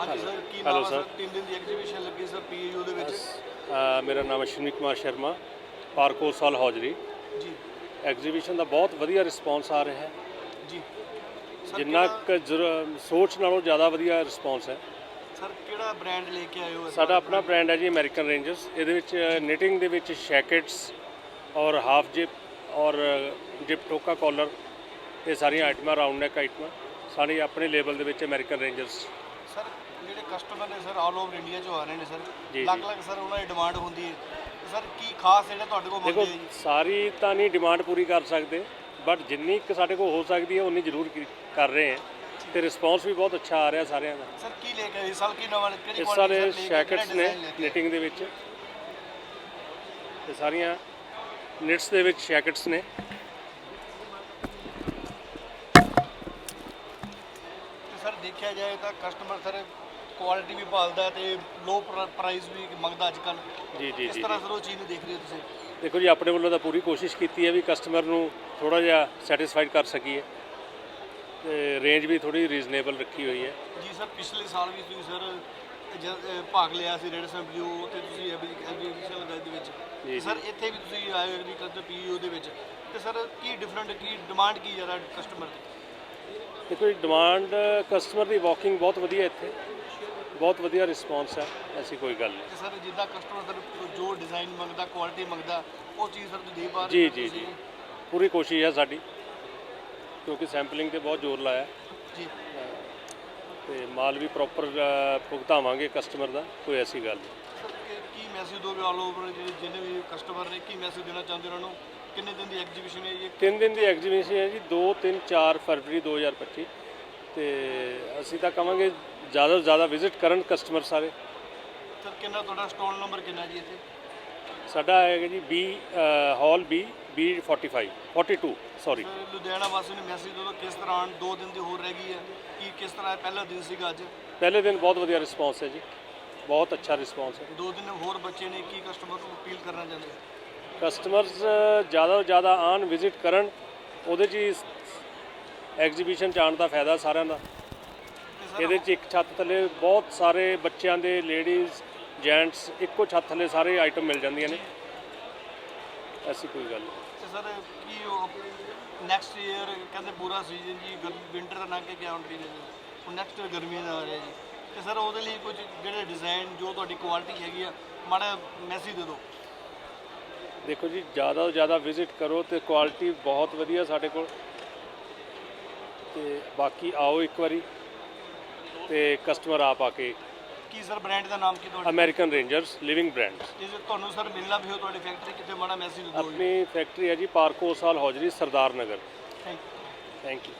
ਹਾਂਜੀ ਸਰ ਕੀ Hello, ਨਾਮ ਹੈ sir. ਸਰ ਤਿੰਨ ਦਿਨ ਦੀ ਐਗਜ਼ੀਬਿਸ਼ਨ ਲੱਗੀ ਸਰ ਪੀਯੂ ਦੇ ਵਿੱਚ? ਅ, ਮੇਰਾ ਨਾਮ ਅਸ਼ਵਨੀ ਕੁਮਾਰ ਸ਼ਰਮਾ ਪਾਰਕੋ ਸਾਲ ਹੌਜਰੀ। ਜੀ। ਐਗਜ਼ੀਬਿਸ਼ਨ ਦਾ ਬਹੁਤ ਵਧੀਆ ਰਿਸਪੌਂਸ ਆ ਰਿਹਾ ਹੈ। ਜੀ। ਜਿੰਨਾ ਕਿਹੜਾ- ਕੁ ਜ਼ਰ- ਸੋਚ ਨਾਲੋਂ ਜ਼ਿਆਦਾ ਵਧੀਆ ਰਿਸਪੌਂਸ ਹੈ। ਸਰ ਕਿਹੜਾ ਬ੍ਰਾਂਡ ਲੈ ਕੇ ਆਏ ਹੋ ਇਸ ਸਾਡਾ ਵਾਰ? ਆਪਣਾ ਬ੍ਰਾਂਡ ਹੈ ਜੀ ਅਮਰੀਕਨ ਰੇਂਜਰਸ ਇਹਦੇ ਵਿੱਚ ਨਿਟਿੰਗ ਦੇ ਵਿੱਚ ਸ਼ੈਕਟਸ ਔਰ ਹਾਫ ਜਿਪ ਔਰ ਜਿਪ ਟੋਕਾ ਕਾਲਰ ਇਹ ਸਾਰੀਆਂ ਆਈਟਮਾਂ ਰਾਉਂਡ ਨੈਕ ਆਈਟਮਾਂ ਸਾਡੀ ਆਪਣੇ ਲੇਬਲ ਦੇ ਵਿੱਚ ਅਮਰੀਕਨ ਰੇਂਜਰਸ ਸਰ ਜਿਹੜੇ ਕਸਟਮਰ ਨੇ ਸਰ ਆਲ ਓਵਰ ਇੰਡੀਆ ਚੋਂ ਆ ਰਹੇ ਨੇ ਸਰ ਜੀ, ਲੱਗ ਜੀ। ਲੱਗ ਸਰ ਉਹਨਾਂ ਦੀ ਡਿਮਾਂਡ ਹੁੰਦੀ ਹੈ। ਸਰ ਕੀ ਖਾਸ ਜਿਹੜਾ ਤੁਹਾਡੇ ਕੋਲ ਦੇਖੋ ਮੰਗਦੇ ਆ ਜੀ? ਸਾਰੀ ਤਾਂ ਨਹੀਂ ਡਿਮਾਂਡ ਪੂਰੀ ਕਰ ਸਕਦੇ ਬਟ ਜਿੰਨੀ ਕੁ ਸਾਡੇ ਕੋਲ ਹੋ ਸਕਦੀ ਹੈ ਉਨੀ ਜ਼ਰੂਰ ਕੀ- ਕਰ ਰਹੇ ਹਾਂ। ਤੇ ਰਿਸਪੌਂਸ ਵੀ ਬਹੁਤ ਅੱਛਾ ਆ ਰਿਹਾ ਸਾਰਿਆਂ ਦਾ। ਸਰ ਕੀ ਲੈ ਕੇ ਇਸ ਸਾਲ ਕੀ ਨਵਾਂ ਕਿਹੜੀ ਇਸ quality ਸਾਰੇ ਸਰ ਲੈ ਕੇ ਆਏ, ਸ਼ੈਕਟਸ ਨੇ? ਨਿਟਿੰਗ ਦੇ ਵਿੱਚ। ਤੇ ਸਾਰੀਆਂ ਨਿਟਸ ਦੇ ਵਿੱਚ ਸ਼ੈਕਟਸ ਨੇ ਤੇ ਸਰ ਦੇਖਿਆ ਜਾਏ ਤਾਂ ਕਸਟਮਰ ਸਰ ਕੁਆਲਿਟੀ ਵੀ ਭਾਲਦਾ ਤੇ ਲੋ ਪ੍ਰਾਈਸ ਵੀ ਮੰਗਦਾ ਅੱਜ ਕੱਲ ਜੀ ਜੀ ਇਸ ਜੀ ਤਰ੍ਹਾਂ ਸਰ ਉਹ ਚੀਜ਼ ਨੂੰ ਦੇਖ ਰਹੇ ਹੋ ਤੁਸੀਂ? ਦੇਖੋ ਜੀ ਆਪਣੇ ਵੱਲੋਂ ਤਾਂ ਪੂਰੀ ਕੋਸ਼ਿਸ਼ ਕੀਤੀ ਹੈ ਵੀ ਕਸਟਮਰ ਨੂੰ ਥੋੜਾ ਜਿਹਾ ਸੈਟੀਸਫਾਈਡ ਕਰ ਸਕੀਏ। ਤੇ ਰੇਂਜ ਵੀ ਥੋੜੀ ਰੀਜ਼ਨੇਬਲ ਰੱਖੀ ਹੋਈ ਹੈ। ਜੀ ਸਰ ਪਿਛਲੇ ਸਾਲ ਵੀ ਤੁਸੀਂ ਸਰ ਜ- ਅਹ ਭਾਗ ਲਿਆ ਸੀ ਰੈਡ ਸੰਪਿਊ ਤੇ ਤੁਸੀਂ ਐਗਰੀਕਲਚਰ ਦੇ ਵਿੱਚ। ਜੀ, ਤੇ ਸਰ ਇੱਥੇ ਵੀ ਤੁਸੀਂ ਆਏ ਐਗਰੀਕਲਚਰ ਪੀਯੂ ਦੇ ਵਿੱਚ। ਤੇ ਸਰ ਕੀ ਡਿਫਰੈਂਟ ਕੀ ਡਿਮਾਂਡ ਕੀ ਜ਼ਿਆਦਾ ਕਸਟਮਰ ਦੀ ਦੇਖੋ ਜੀ ਡਿਮਾਂਡ ਕਸਟਮਰ ਦੀ ਵਾਕਿੰਗ ਬਹੁਤ ਵਧੀਆ ਇੱਥੇ। ਬਹੁਤ ਵਧੀਆ ਰਿਸਪੌਂਸ ਹੈ ਐਸੀ ਕੋਈ ਗੱਲ ਨਹੀਂ। ਸਰ ਜਿੱਦਾਂ ਕਸਟਮਰ ਸਰ ਜੋ ਡਿਜ਼ਾਈਨ ਮੰਗਦਾ ਕੁਆਲਿਟੀ ਮੰਗਦਾ ਉਹ ਚੀਜ਼ ਸਰ ਤੁਸੀਂ ਦੇ ਪਾ ਰਹੇ ਜੀ ਹੋ ਜੀ ਤੁਸੀਂ? ਜੀ। ਪੂਰੀ ਕੋਸ਼ਿਸ਼ ਹੈ ਸਾਡੀ ਕਿਉਂਕਿ ਸੈਂਪਲਿੰਗ ਤੇ ਬਹੁਤ ਜ਼ੋਰ ਲਾਇਆ। ਜੀ। ਤੇ ਮਾਲ ਵੀ ਪ੍ਰੋਪਰ ਭੁਗਤਾਵਾਂਗੇ ਕਸਟਮਰ ਦਾ ਕੋਈ ਐਸੀ ਗੱਲ ਨਹੀਂ। ਸਰ ਕੀ- ਕੀ ਮੈਸੇਜ ਦੋਗੇ ਆਲ ਓਵਰ ਜਿਹਨੇ ਵੀ ਕਸਟਮਰ ਨੇ ਕੀ ਮੈਸੇਜ ਦੇਣਾ ਚਾਹੁੰਦੇ ਉਹਨਾਂ ਨੂੰ? ਕਿੰਨੇ ਦਿਨ ਦੀ ਐਗਜ਼ੀਬਿਸ਼ਨ ਹੈ ਇਹ ਤਿੰਨ ਦਿਨ ਦੀ ਐਗਜ਼ੀਬਿਸ਼ਨ ਹੈ ਜੀ 2 3 4 ਫਰਵਰੀ 2025 ਤੇ ਅਸੀਂ ਤਾਂ ਕਵਾਂਗੇ ਜ਼ਿਆਦਾ ਤੋਂ ਜ਼ਿਆਦਾ ਵਿਜ਼ਿਟ ਕਰਨ ਕਸਟਮਰ ਸਾਰੇ। ਸਰ ਕਿੰਨਾ ਤੁਹਾਡਾ ਸਟਾਲ ਨੰਬਰ ਕਿੰਨਾ ਜੀ ਇੱਥੇ? ਸਾਡਾ ਹੈਗਾ ji B hall B B 45 42 sorry Ludhiana ਵਾਸੀ ਨੂੰ ਮੈਸੇਜ ਦੋ ਕਿਸ ਤਰ੍ਹਾਂ ਦੋ ਦਿਨ ਦੀ ਹੋਰ ਰਹਿ ਗਈ ਹੈ? ਕੀ ਕਿਸ ਤਰ੍ਹਾਂ ਪਹਿਲਾ ਦਿਨ ਸੀਗਾ ਅੱਜ? ਪਹਿਲੇ ਦਿਨ ਬਹੁਤ ਵਧੀਆ ਰਿਸਪੌਂਸ ਹੈ ਜੀ। ਬਹੁਤ ਅੱਛਾ ਰਿਸਪੌਂਸ ਹੈ। ਦੋ ਦਿਨ ਹੋਰ ਬੱਚੇ ਨੇ ਕੀ ਕਸਟਮਰ ਨੂੰ ਅਪੀਲ ਕਰਨਾ ਚਾਹੁੰਦੇ ਕਸਟਮਰਸ ਜ਼ਿਆਦਾ ਤੋਂ ਜ਼ਿਆਦਾ ਆਣ ਵਿਜ਼ਿਟ ਕਰਨ, ਉਹਦੇ 'ਚ ਹੀ ਐਗਜ਼ੀਬਿਸ਼ਨ 'ਚ ਆਉਣ ਦਾ ਫਾਇਦਾ ਸਾਰਿਆਂ ਦਾ। ਇਹਦੇ 'ਚ ਇੱਕ ਛੱਤ ਥੱਲੇ ਬਹੁਤ ਸਾਰੇ ਬੱਚਿਆਂ ਦੇ ਲੇਡੀਜ਼ ਜੈਂਟਸ ਇੱਕੋ ਛੱਤ ਥੱਲੇ ਸਾਰੇ ਆਈਟਮ ਮਿਲ ਜਾਂਦੀਆਂ ਨੇ। ਐਸੀ ਕੋਈ ਗੱਲ ਨਹੀਂ। ਤੇ ਸਰ, ਕੀ ਉਹ ਨੈਕਸਟ ਈਅਰ ਕਹਿੰਦੇ ਪੂਰਾ ਸੀਜ਼ਨ ਜੀ ਵਿੰਟਰ ਦਾ ਲੰਘ ਕੇ ਗਿਆ ਹੁਣ ਹੁਣ ਨੈਕਸਟ ਗਰਮੀਆਂ ਦਾ ਆ ਰਿਹਾ ਜੀ। ਤੇ ਸਰ, ਉਹਦੇ ਲਈ ਕੁਝ ਜਿਹੜੇ ਡਿਜ਼ਾਈਨ ਜੋ ਤੁਹਾਡੀ ਕੁਆਲਿਟੀ ਹੈਗੀ ਆ, ਮਾੜਾ ਮੈਸੇਜ ਦੇ ਦਿਓ। ਦੇਖੋ ਜੀ ਜ਼ਿਆਦਾ ਤੋਂ ਜ਼ਿਆਦਾ ਵਿਜ਼ਿਟ ਕਰੋ ਤੇ ਕੁਆਲਿਟੀ ਬਹੁਤ ਵਧੀਆ ਸਾਡੇ ਕੋਲ। ਤੇ ਬਾਕੀ ਆਓ ਇੱਕ ਵਾਰੀ ਤੇ ਕਸਟਮਰ ਆਪ ਆ ਕੇ। ਕੀ ਸਰ ਬ੍ਰਾਂਡ ਦਾ ਨਾਮ ਕੀ ਤੁਹਾਡਾ? ਅਮਰੀਕਨ ਰੇਂਜਰਸ ਲਿਵਿੰਗ ਬ੍ਰਾਂਡਸ ਜੇ ਤੁਹਾਨੂੰ ਸਰ ਮਿਲਣਾ ਵੀ ਹੋ ਤੁਹਾਡੀ ਫੈਕਟਰੀ ਕਿਤੇ ਮਾੜਾ ਮੈਸੇਜ ਦੇ ਦਿਓ ਆਪਣੀ ਫੈਕਟਰੀ ਹੈ ਜੀ ਪਾਰਕੋ ਸਾਲ hosiery Sardar Nagar. Thank you thank you